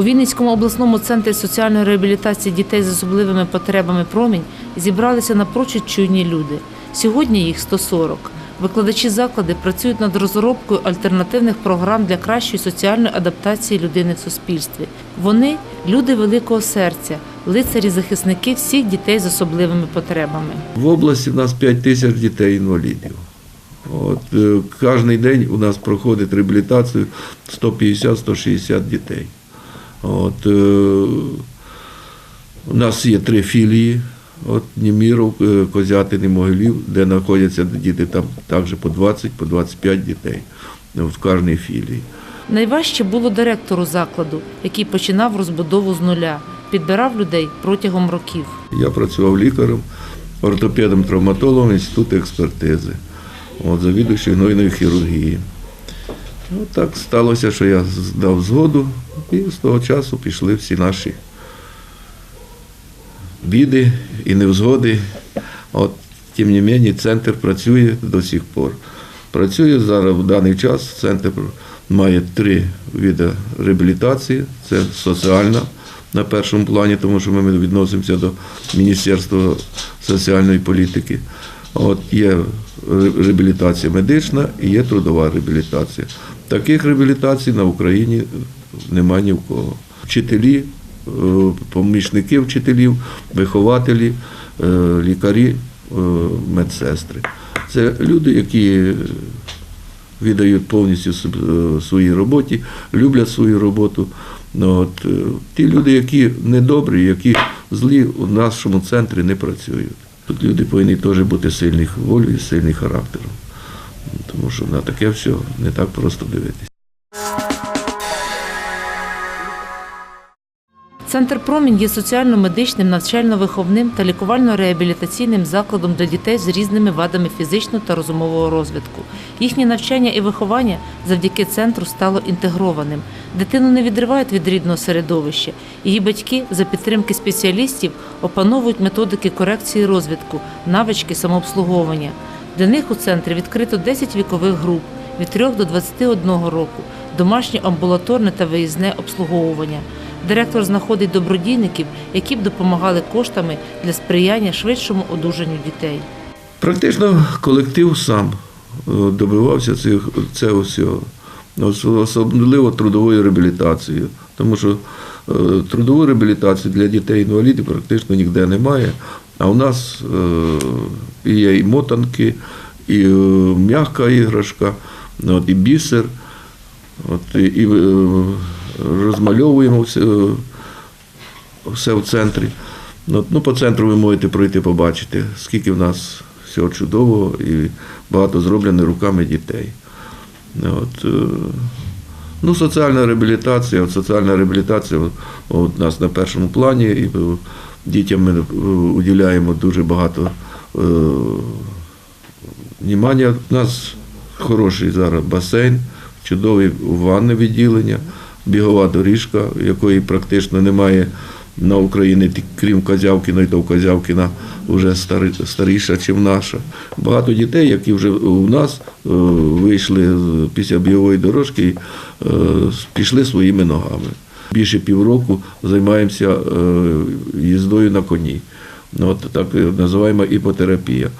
У Вінницькому обласному центрі соціальної реабілітації дітей з особливими потребами промінь зібралися напрочуд чуйні люди. Сьогодні їх 140. Викладачі заклади працюють над розробкою альтернативних програм для кращої соціальної адаптації людини в суспільстві. Вони люди великого серця, лицарі-захисники всіх дітей з особливими потребами. В області в нас 5 тисяч дітей інвалідів. От, е, кожен день у нас проходить реабілітацію 150-160 дітей. От, е, у нас є три філії. От Німіров, е, Козятин і Могилів, де знаходяться діти там також по 20, по 25 дітей в кожній філії. Найважче було директору закладу, який починав розбудову з нуля, підбирав людей протягом років. Я працював лікарем, ортопедом, травматологом інституту експертизи, от, завідувачем гнойної хірургії. Ну, так сталося, що я дав згоду, і з того часу пішли всі наші біди і невзгоди. От, тим не менше, центр працює до сих пор. Працює зараз в даний час. Центр має три види реабілітації. Це соціальна на першому плані, тому що ми відносимося до Міністерства соціальної політики. От є ре- реабілітація медична і є трудова реабілітація. Таких реабілітацій на Україні немає ні в кого. Вчителі, е, помічники вчителів, вихователі, е, лікарі, е, медсестри. Це люди, які віддають повністю е, своїй роботі, люблять свою роботу. Ну, От, е, ті люди, які недобрі, які злі, у нашому центрі не працюють. Тут люди повинні теж бути сильних волею і сильних характером. Тому що на таке все не так просто дивитися. Центр Промінь є соціально-медичним, навчально-виховним та лікувально-реабілітаційним закладом для дітей з різними вадами фізичного та розумового розвитку. Їхнє навчання і виховання завдяки центру стало інтегрованим. Дитину не відривають від рідного середовища. Її батьки за підтримки спеціалістів опановують методики корекції розвитку, навички самообслуговування. Для них у центрі відкрито 10 вікових груп від 3 до 21 року, домашнє амбулаторне та виїзне обслуговування. Директор знаходить добродійників, які б допомагали коштами для сприяння швидшому одужанню дітей. Практично колектив сам е, добивався цього всього, особливо трудовою реабілітацією. Тому що е, трудову реабілітацію для дітей-інвалідів практично ніде немає. А у нас е, є і мотанки, і м'яка іграшка, і бісер. От, і, розмальовуємо все, все в центрі. Ну, ну, по центру ви можете пройти, побачити, скільки в нас всього чудового і багато зроблено руками дітей. От, е, ну, соціальна реабілітація, соціальна реабілітація у нас на першому плані, і е, дітям ми е, уділяємо дуже багато е, внимання. У нас хороший зараз басейн, чудове ванне відділення, бігова доріжка, якої практично немає на Україні, крім Козявкіна, і то Козявкіна вже старіша, ніж наша. Багато дітей, які вже у нас е, вийшли після бігової дорожки, е, пішли своїми ногами. Більше півроку займаємося е, їздою на коні. Ну, От так називаємо іпотерапія.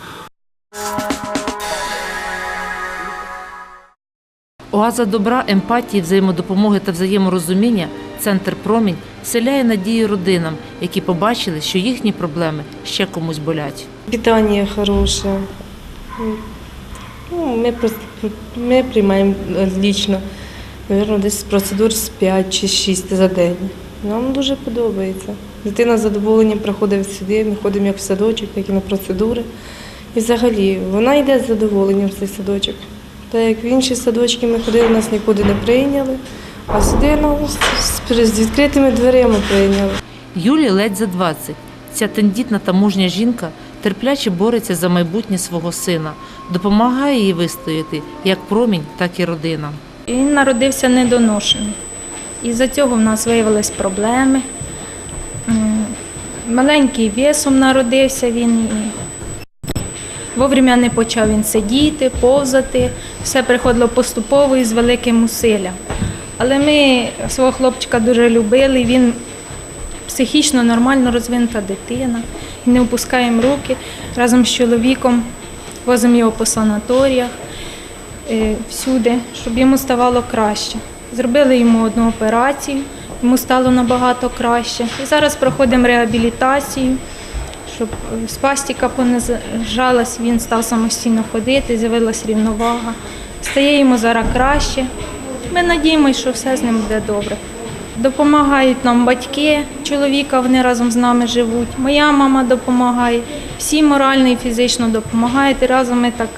Оаза добра, емпатії, взаємодопомоги та взаєморозуміння Центр Промінь вселяє надію родинам, які побачили, що їхні проблеми ще комусь болять. Питание хорошее. Ну, ми, ми приймаємо лічно, мабуть, десь процедур з 5 чи 6 за день. Нам дуже подобається. Дитина з задоволенням приходить сюди, ми ходимо як в садочок, так і на процедури. І взагалі вона йде з задоволенням в цей садочок. Так як в інші садочки ми ходили, нас нікуди не прийняли, а сюди нас з- з відкритими дверима прийняли. Юлі ледь за 20. Ця тендітна та мужня жінка терпляче бореться за майбутнє свого сина, допомагає їй вистояти як промінь, так і родина. І Він народився недоношений. І за цього в нас виявились проблеми. Маленький весом народився він. І вовремя не почав він сидіти, повзати. Все приходило поступово і з великим усиллям. Але ми свого хлопчика дуже любили. Він психічно нормально розвинута дитина. Не опускаємо руки разом з чоловіком, возимо його по санаторіях е, всюди, щоб йому ставало краще. Зробили йому одну операцію, йому стало набагато краще. І зараз проходимо реабілітацію, щоб спастіка понижалась, він став самостійно ходити, з'явилась рівновага. Стає йому зараз краще. Ми надіємося, що все з ним буде добре. Допомагають нам батьки чоловіка, вони разом з нами живуть. Моя мама допомагає, всі морально і фізично допомагають. І разом ми так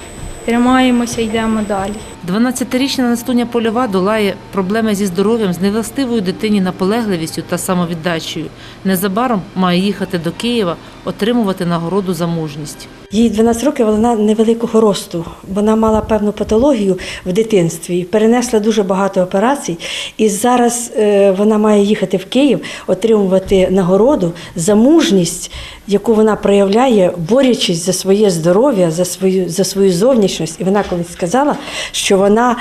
тримаємося, йдемо далі. 12-річна Настуня Польова долає проблеми зі здоров'ям з невластивою дитині наполегливістю та самовіддачею. Незабаром має їхати до Києва, отримувати нагороду за мужність. Їй 12 років, вона невеликого росту. Вона мала певну патологію в дитинстві, перенесла дуже багато операцій. І зараз е, вона має їхати в Київ, отримувати нагороду за мужність, яку вона проявляє, борючись за своє здоров'я, за свою, за свою зовнішність. І вона колись сказала, що вона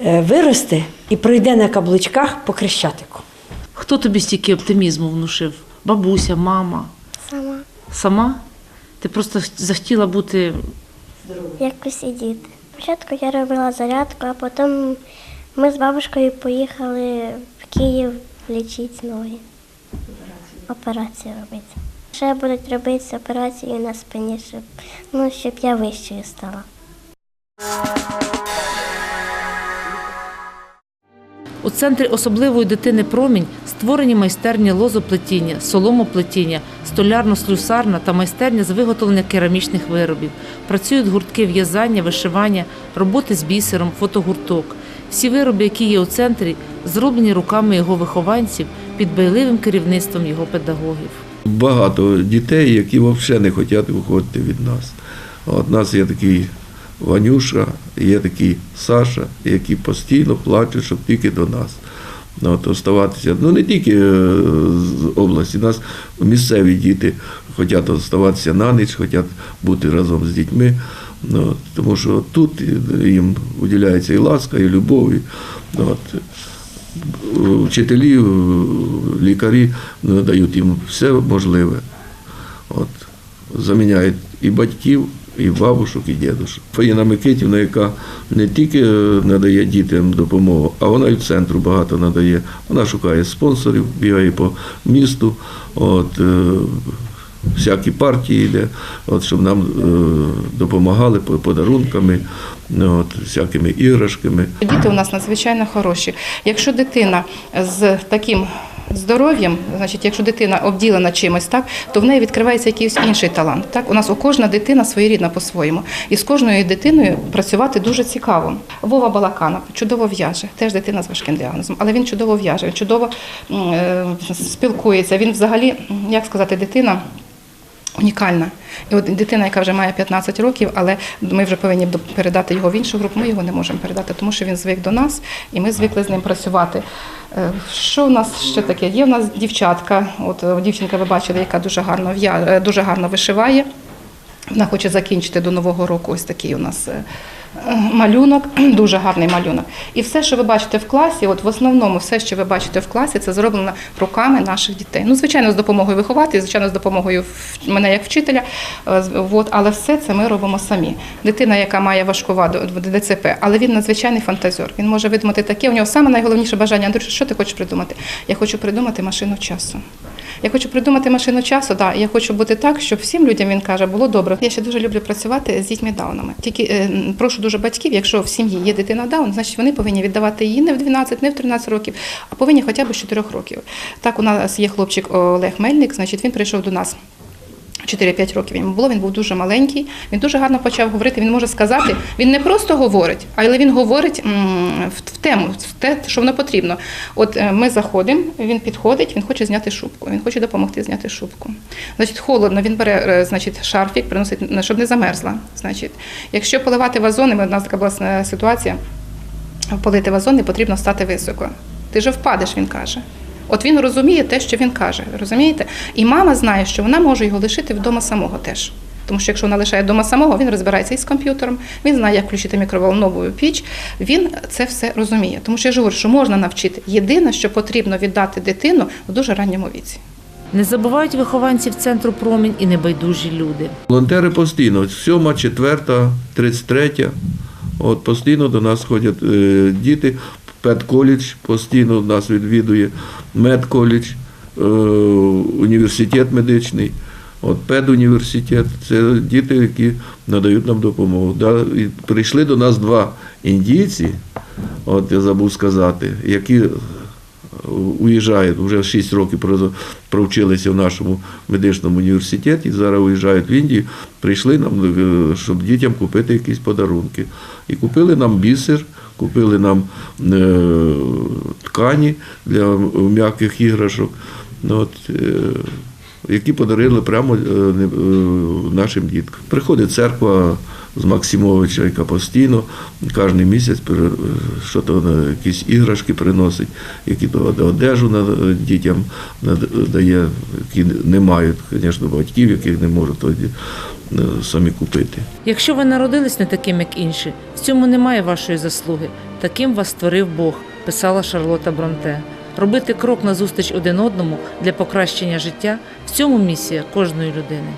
е, виросте і пройде на каблучках по Хрещатику. Хто тобі стільки оптимізму внушив? Бабуся, мама? Сама Сама? Ти просто захотіла бути якось і діти. Спочатку я робила зарядку, а потім ми з бабушкою поїхали в Київ лічити ноги. Операцію робити. Ще будуть робити операцію на спині, щоб, ну, щоб я вищою стала. У центрі особливої дитини промінь створені майстерні лозоплетіння, соломоплетіння, столярно-слюсарна та майстерня з виготовлення керамічних виробів. Працюють гуртки в'язання, вишивання, роботи з бісером, фотогурток. Всі вироби, які є у центрі, зроблені руками його вихованців під байливим керівництвом його педагогів. Багато дітей, які взагалі не хочуть виходити від нас. От нас є такий Ванюша, є такий Саша, які постійно плачуть, щоб тільки до нас. Ну, От, оставатися. Ну не тільки е, з області, нас місцеві діти хочуть оставатися на ніч, хочуть бути разом з дітьми. Ну, тому що тут їм уділяється і ласка, і любов. І, ну, от, вчителі, лікарі надають їм все можливе. От, заміняють і батьків, і бабушок, і дідушок. Фаїна Микитівна, яка не тільки е, надає дітям допомогу, а вона в центру багато надає. Вона шукає спонсорів, бігає по місту. От, е, всякі партії йде, от, щоб нам е, допомагали по- подарунками, от, всякими іграшками. Діти у нас надзвичайно хороші. Якщо дитина з таким здоров'ям, значить, якщо дитина обділена чимось, так то в неї відкривається якийсь інший талант. Так, у нас у кожна дитина своєрідна по-своєму, і з кожною дитиною працювати дуже цікаво. Вова Балаканов чудово в'яже, теж дитина з важким діагнозом, але він чудово в'яже, чудово е, спілкується. Він взагалі, як сказати, дитина. Унікальна. І от дитина, яка вже має 15 років, але ми вже повинні передати його в іншу групу, ми його не можемо передати, тому що він звик до нас, і ми звикли з ним працювати. Е, Що у нас ще таке? Є в нас дівчатка, от е, дівчинка, ви бачили, яка дуже гарно в'я... е, дуже гарно вишиває. Вона хоче закінчити до Нового року ось такий у нас е, малюнок, дуже гарний малюнок. І все, що ви бачите в класі, от в основному все, що ви бачите в класі, це зроблено руками наших дітей. Ну, звичайно, з допомогою вихователів, звичайно, з допомогою мене як вчителя, е, от, але все це ми робимо самі. Дитина, яка має важку ваду в ДЦП, але він надзвичайний фантазер. Він може видумати таке. У нього саме найголовніше бажання. Андрюш, що ти хочеш придумати? Я хочу придумати машину часу. Я хочу придумати машину часу, да, я хочу бути так, щоб всім людям він каже, було добре. Я ще дуже люблю працювати з дітьми даунами. Тільки е, прошу дуже батьків, якщо в сім'ї є дитина даун, значить вони повинні віддавати її не в 12, не в 13 років, а повинні хоча б з 4 років. Так, у нас є хлопчик Олег Мельник, значить він прийшов до нас. 4-5 років йому було, він був дуже маленький, він дуже гарно почав говорити. Він може сказати, він не просто говорить, але він говорить в, тему, в те, що воно потрібно. От е, ми заходимо, він підходить, він хоче зняти шубку, він хоче допомогти зняти шубку. Значить, холодно, він бере е, значить, шарфік, приносить, щоб не замерзла. Значить, якщо поливати вазони, у нас така була ситуація, полити вазон не потрібно стати високо. Ти же впадеш, він каже. От він розуміє те, що він каже, розумієте? І мама знає, що вона може його лишити вдома самого теж. Тому що якщо вона лишає вдома самого, він розбирається із комп'ютером, він знає, як включити мікроволнову піч. Він це все розуміє. Тому що я ж говорю, що можна навчити. Єдине, що потрібно віддати дитину в дуже ранньому віці. Не забувають вихованців центру промінь і небайдужі люди. Волонтери постійно, 7, 4, 33, от постійно до нас ходять е, діти. Педколедж постійно нас відвідує, медколедж, е, університет медичний, от педуніверситет. Це діти, які надають нам допомогу. І прийшли до нас два індійці, от я забув сказати, які уїжджають, вже 6 років про- провчилися в нашому медичному університеті, зараз уїжджають в Індію, прийшли нам, е, щоб дітям купити якісь подарунки. І купили нам бісер, купили нам е, ткані для м'яких іграшок, ну, от, е, які подарили прямо е, нашим діткам. Приходить церква з Максимовича, яка постійно кожен місяць що то якісь іграшки приносить, які то одежу дітям дає, які не мають, звісно, батьків, яких не можуть тоді самі купити. Якщо ви народились не таким, як інші, в цьому немає вашої заслуги. Таким вас створив Бог, писала Шарлота Бронте. Робити крок назустріч один одному для покращення життя в цьому місія кожної людини.